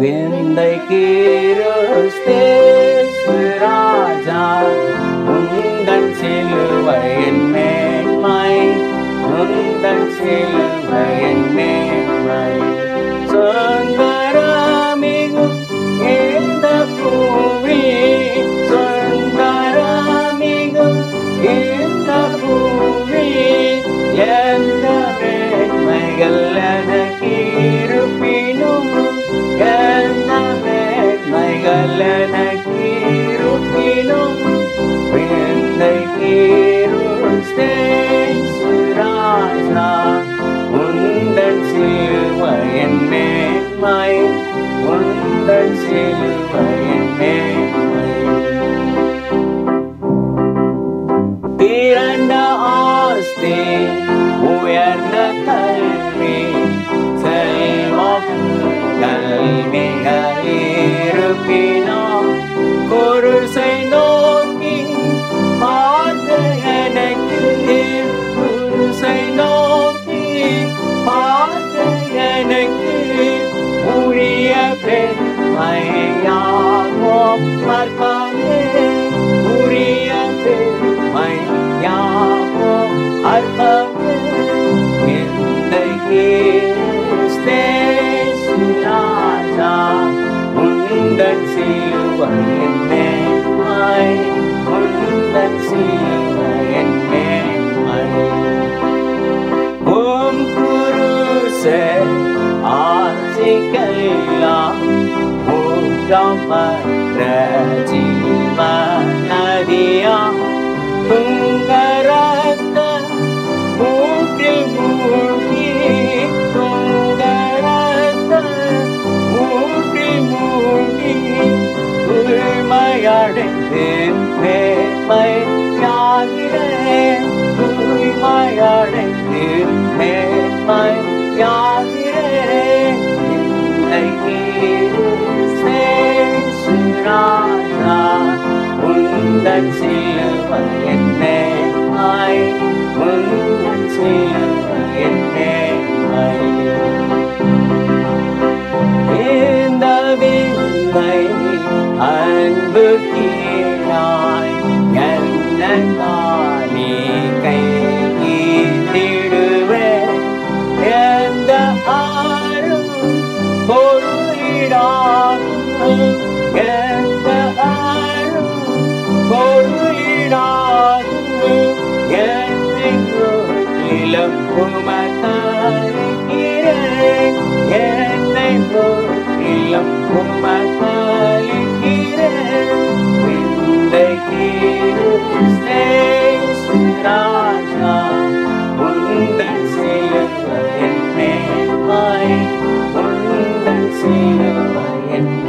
விந்தை கீரோஸ்தேசு கீருள் ராஜா உந்தன் சிலுவையின் மேன்மை உந்தன் சிலுவையின் மேன்மை திரண்ட ஆஸ்தி உயர்ந்த கல்வி செல்வம் கல்விகள் உரிய பெண்மையாகும் அற்பமே. உரிய பெண்மையாகும் அற்பமே. இந்த ராஜா உந்தன் சிலுவையின் மேன்மை உந்தன் சிலுவையின் மேன்மை ஓம் குருசே ஆசிக்கெல்லாம் ஊற்றமற்ற ஜீவ நதியா துங்கரத்த மூட்டில் மூழ்கி துங்கரத்த மூட்டில் மூழ்கி தூய்மையடைந்து மேன்மையாகிறேன் தூய்மையடைந்து மேன்மையாகிறேன் இன்னைக்கு ராஜா உந்தன் சிலுவையின் மேன்மை உந்தன் சிலுவையின் ஆய் இந்த விந்தை அன்பு கீழாய் என்ன நானே கையிடுவேன் எந்த ஆறும் பொருளிடாகும் என்னையிலும் உமக்காகிறேன் என்னை போற்றிலும் உமக்காகிறேன் விந்தை ராஜா உந்தன் சிலுவையின் மேன்மை உந்தன் சிலுவையின் மேன்மை